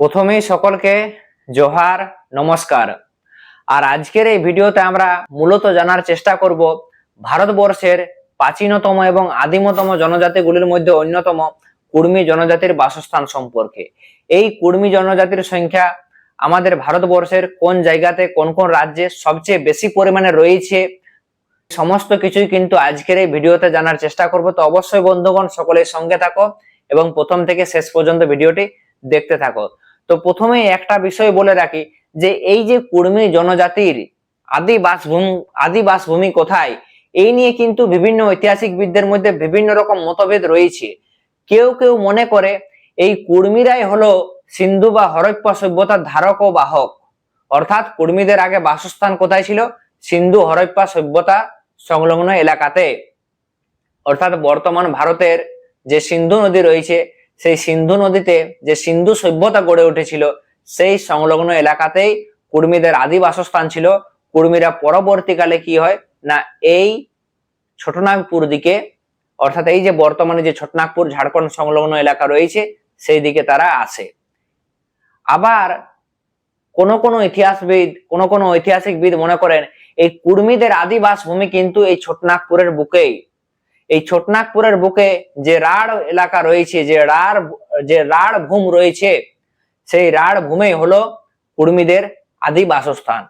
প্রথমেই সকলকে জোহার, নমস্কার। আর আজকের এই ভিডিওতে আমরা মূলত জানার চেষ্টা করব ভারতবর্ষের প্রাচীনতম এবং আদিমতম জনজাতিগুলির মধ্যে অন্যতম কুর্মী জনজাতির বাসস্থান সম্পর্কে। এই কুর্মী জনজাতির সংখ্যা আমাদের ভারতবর্ষের কোন জায়গাতে, কোন কোন রাজ্যে সবচেয়ে বেশি পরিমাণে রয়েছে, সমস্ত কিছুই কিন্তু আজকের এই ভিডিওতে জানার চেষ্টা করব। তো অবশ্যই বন্ধুগণ সকলের সঙ্গে থাকো এবং প্রথম থেকে শেষ পর্যন্ত ভিডিওটি দেখতে থাকো। তো প্রথমে একটা বিষয় বলে রাখি যে এই যে কুর্মী জনজাতির আদি বাসভূমি আদি বাসভূমি কোথায়? এই নিয়ে কিন্তু বিভিন্ন ঐতিহাসিকবিদদের মধ্যে বিভিন্ন রকম মতভেদ রয়েছে। কেউ কেউ মনে করে এই কুর্মীরাই হলো সিন্ধু বা হরপ্পা সভ্যতার ধারক ও বাহক। অর্থাৎ কুর্মীদের আগে বাসস্থান কোথায় ছিল? সিন্ধু হরপ্পা সভ্যতা সংলগ্ন এলাকাতে। অর্থাৎ বর্তমান ভারতের যে সিন্ধু নদী রয়েছে সেই সিন্ধু নদীতে যে সিন্ধু সভ্যতা গড়ে উঠেছিল, সেই সংলগ্ন এলাকাতেই কুর্মীদের আদি বাসস্থান ছিল। কুর্মীরা পরবর্তীকালে কি হয়? না, এই ছোটনাগপুর দিকে, অর্থাৎ এই যে বর্তমানে যে ছোটনাগপুর ঝাড়খণ্ড সংলগ্ন এলাকা রয়েছে, সেই দিকে তারা আসে। আবার কোন কোন ইতিহাসবিদ, কোন কোন ঐতিহাসিকবিদ মনে করেন, এই কুর্মীদের আদিবাস ভূমি কিন্তু এই ছোটনাগপুরের বুকেই। এই ছোটনাগপুরের বুকে যে রাঢ় এলাকা রয়েছে, যে রাঢ় যে রাঢ় ভূম রয়েছে, সেই রাঢ় ভূমি হলো কুর্মীদের আদি বাসস্থান।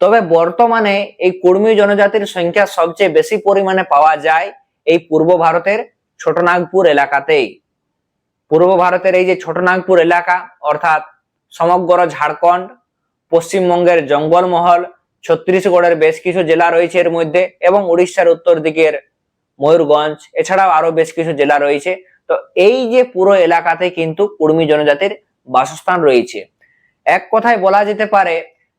তবে বর্তমানে এই কুর্মী জনজাতির সংখ্যা সবচেয়ে বেশি পরিমাণে পাওয়া যায় এই পূর্ব ভারতের ছোটনাগপুর এলাকাতেই। পূর্ব ভারতের এই যে ছোটনাগপুর এলাকা, অর্থাৎ সমগ্র ঝাড়খণ্ড, পশ্চিমবঙ্গের জঙ্গলমহল, ছত্তিশগড়ের বেশ কিছু জেলা রয়েছে এর মধ্যে এবং উড়িষ্যার উত্তর দিকের ময়ূরগঞ্জ, এছাড়াও আরও বেশ কিছু জেলা রয়েছে। তো এই যে পুরো এলাকাতে কিন্তু কুর্মী জনজাতির বাসস্থান রয়েছে। এক কথায় বলা যেতে পারে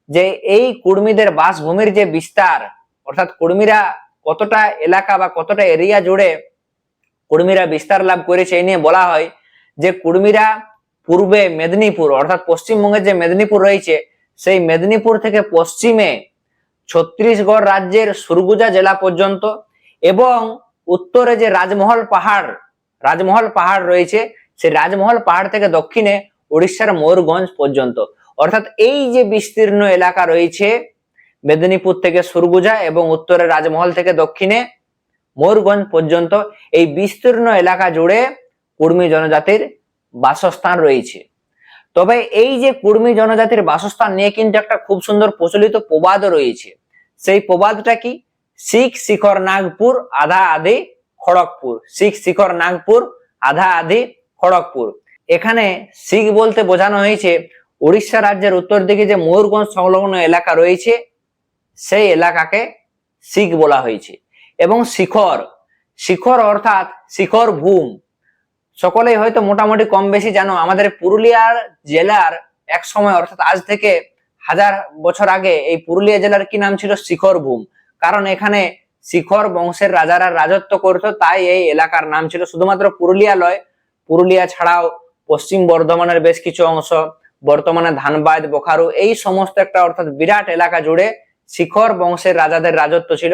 যে এই কুর্মীদের বাসভূমির যে বিস্তার, অর্থাৎ কুর্মীরা কতটা এলাকা বা কতটা এরিয়া জুড়ে কুর্মীরা বিস্তার লাভ করেছে এই নিয়ে বলা হয় যে কুর্মীরা পূর্বে মেদিনীপুর, অর্থাৎ পশ্চিমবঙ্গের যে মেদিনীপুর রয়েছে, সেই মেদিনীপুর থেকে পশ্চিমে ছত্তিশগড় রাজ্যের সুরগুজা জেলা পর্যন্ত এবং উত্তরে যে রাজমহল পাহাড় রাজমহল পাহাড় রয়েছে, সেই রাজমহল পাহাড় থেকে দক্ষিণে উড়িষ্যার ময়ূরগঞ্জ পর্যন্ত। অর্থাৎ এই যে বিস্তীর্ণ এলাকা রয়েছে, মেদিনীপুর থেকে সুরগুজা এবং উত্তরে রাজমহল থেকে দক্ষিণে ময়ূরগঞ্জ পর্যন্ত, এই বিস্তীর্ণ এলাকা জুড়ে কুর্মী জনজাতির বাসস্থান রয়েছে। তবে এই যে কুর্মী জনজাতির বাসস্থান নিয়ে কিন্তু একটা খুব সুন্দর প্রচলিত প্রবাদ রয়েছে। সেই প্রবাদটা কি? শিখ শিখর নাগপুর, আধা আধি খড়গপুর। শিখ শিখর নাগপুর, আধা আধি খড়গপুর। এখানে শিখ বলতে বোঝানো হয়েছে, উড়িষ্যা রাজ্যের উত্তর দিকে যে ময়ূরগঞ্জ সংলগ্ন এলাকা রয়েছে, সেই এলাকাকে শিখ বলা হয়েছে। এবং শিখর শিখর অর্থাৎ শিখর ভূম। সকলেই হয়তো মোটামুটি কম বেশি জানো, আমাদের পুরুলিয়ার জেলার এক সময়, অর্থাৎ আজ থেকে হাজার বছর আগে, এই পুরুলিয়া জেলার কি নাম ছিল? শিখর ভূম। কারণ এখানে শিখর বংশের রাজারা রাজত্ব করত, তাই এই এলাকার নাম ছিল শুধুমাত্র পুরুলিয়া লয়। পুরুলিয়া ছাড়াও পশ্চিম বর্ধমানের বেশ কিছু অংশ, বর্তমানে ধানবাদ, বোখারু, এই সমস্ত একটা অর্থাৎ বিরাট এলাকা জুড়ে শিখর বংশের রাজাদের রাজত্ব ছিল।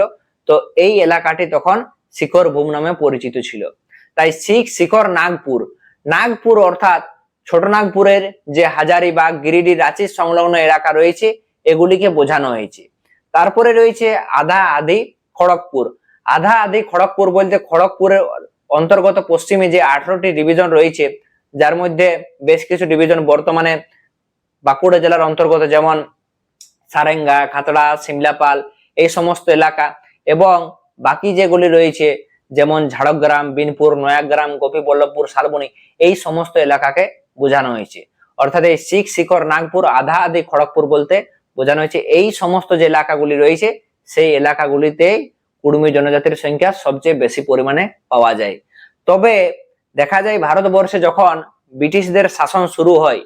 তো এই এলাকাটি তখন শিখর ভূম নামে পরিচিত ছিল। তাই শিখ শিখর নাগপুর। নাগপুর অর্থাৎ ছোট নাগপুরের যে হাজারিবাগ, গিরিডি রাঁচির সংলগ্ন এলাকা রয়েছে, এগুলিকে বোঝানো হয়েছে। তারপরে রয়েছে আধা আদি খড়গপুর। আধা আদি খড়গপুর বলতে খড়গপুরের অন্তর্গত পশ্চিমে যে আঠারোটি ডিভিশন রয়েছে, যার মধ্যে বেশ কিছু ডিভিশন বর্তমানে বাঁকুড়া জেলার অন্তর্গত, যেমন সারেঙ্গা, খাতড়া, সিমলাপাল, এই সমস্ত এলাকা এবং বাকি যেগুলি রয়েছে, যেমন ঝাড়গ্রাম, বিনপুর, নয়াগ্রাম, গোপীবল্লভপুর, শালবনী, এই সমস্ত এলাকাকে বোঝানো হয়েছে। অর্থাৎ এই শিখ শিখর, নাগপুর, আধা আদি খড়গপুর বলতে বোঝানো হয়েছে, এই সমস্ত যে এলাকাগুলি রয়েছে, সেই এলাকাগুলিতে কুর্মী জনজাতির সংখ্যা সবচেয়ে বেশি পরিমাণে পাওয়া যায়। তবে দেখা যায় ভারতবর্ষে যখন ব্রিটিশদের শাসন শুরু হয়,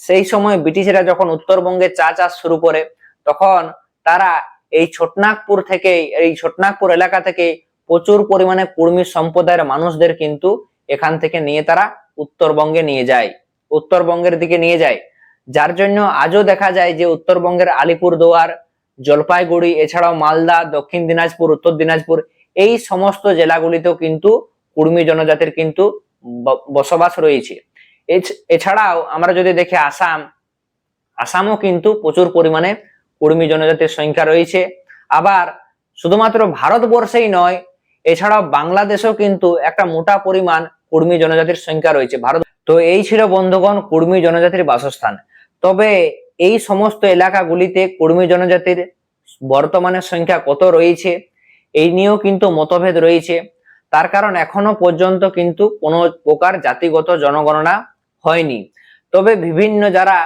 সেই সময় ব্রিটিশরা যখন উত্তরবঙ্গে চা চাষ শুরু করে, তখন তারা এই ছোটনাগপুর থেকে, এই ছোটনাগপুর এলাকা থেকে প্রচুর পরিমাণে কুর্মী সম্প্রদায়ের মানুষদের কিন্তু এখান থেকে নিয়ে তারা উত্তরবঙ্গে নিয়ে যায়। উত্তরবঙ্গের দিকে নিয়ে যায়। যার জন্য আজও দেখা যায় যে উত্তরবঙ্গের আলিপুরদুয়ার জলপাইগুড়ি, এছাড়াও মালদা, দক্ষিণ দিনাজপুর, উত্তর দিনাজপুর, এই সমস্ত জেলাগুলিতেও কিন্তু কুর্মী জনজাতির কিন্তু বসবাস রয়েছে। এছাড়াও আমরা যদি দেখি আসাম, আসামও কিন্তু প্রচুর পরিমাণে কুর্মী জনজাতির সংখ্যা রয়েছে। আবার শুধুমাত্র ভারতবর্ষেই নয়, এছাড়াও বাংলাদেশেও কিন্তু একটা মোটা পরিমাণ কুর্মী জনজাতির সংখ্যা রয়েছে ভারত তো এই ছিল বন্ধুগণ কুর্মী জনজাতির বাসস্থান। তবে এই সমস্ত এলাকাগুলিতে কুর্মী জনজাতির বর্তমানে সংখ্যা কত রয়েছে, এই নিয়েও কিন্তু মতভেদ রয়েছে। তার কারণ এখনও পর্যন্ত কিন্তু কোনো প্রকার জাতিগত জনগণনা হয়নি। তবে বিভিন্ন যারা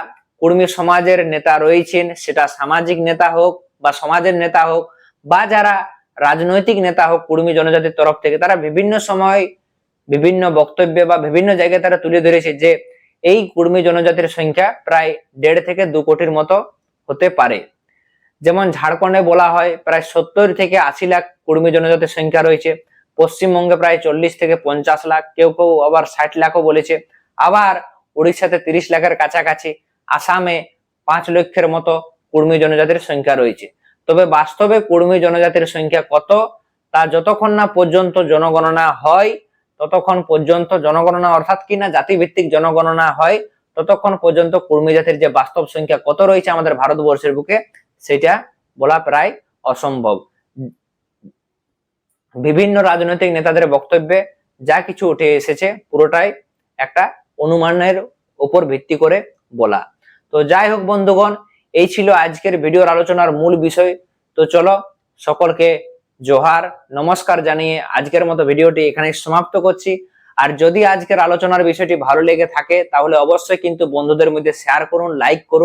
কুর্মী সমাজের নেতা রয়েছেন, সেটা সামাজিক নেতা হোক বা সমাজের নেতা হোক বা যারা রাজনৈতিক নেতা হোক, কুর্মী জনজাতির তরফ থেকে, তারা বিভিন্ন সময় বিভিন্ন বক্তব্যে বা বিভিন্ন জায়গায় তারা তুলে ধরেছে যে এই কুর্মী জনজাতির সংখ্যা প্রায় দেড় থেকে দু কোটির মতো হতে পারে। যেমন ঝাড়খণ্ডে বলা হয়, প্রায় সত্তর থেকে আশি লাখ কুর্মী জনজাতির সংখ্যা রয়েছে। পশ্চিমবঙ্গে প্রায় চল্লিশ থেকে পঞ্চাশ লাখ, কেউ কেউ আবার ষাট লাখও বলেছে। আবার উড়িষ্যাতে তিরিশ লাখের কাছাকাছি, আসামে পাঁচ লক্ষের মতো কুর্মী জনজাতির সংখ্যা রয়েছে। তবে বাস্তবে কুর্মী জনজাতির সংখ্যা কত, তা যতক্ষণ না পর্যন্ত জনগণনা হয় ততক্ষণ পর্যন্ত জনগণনা, অর্থাৎ কি না জাতিভিত্তিক জনগণনা হয়, ততক্ষণ পর্যন্ত কুর্মী জাতির যে বাস্তব সংখ্যা কত রয়েছে আমাদের ভারতবর্ষের বুকে, সেটা বলা প্রায় অসম্ভব। বিভিন্ন রাজনৈতিক নেতাদের বক্তব্যে যা কিছু উঠে এসেছে, পুরোটাই একটা অনুমানের উপর ভিত্তি করে বলা। তো যাই হোক বন্ধুগণ, এই ছিল আজকের ভিডিওর আলোচনার মূল বিষয়। তো চলো সকলকে জোহার, নমস্কার জানিয়ে আজকের মতো ভিডিওটি এখানে সমাপ্ত করছি। আর যদি আজকের আলোচনার বিষয়টি ভালো লেগে থাকে, তাহলে অবশ্যই কিন্তু বন্ধুদের মধ্যে শেয়ার করুন লাইক করুন।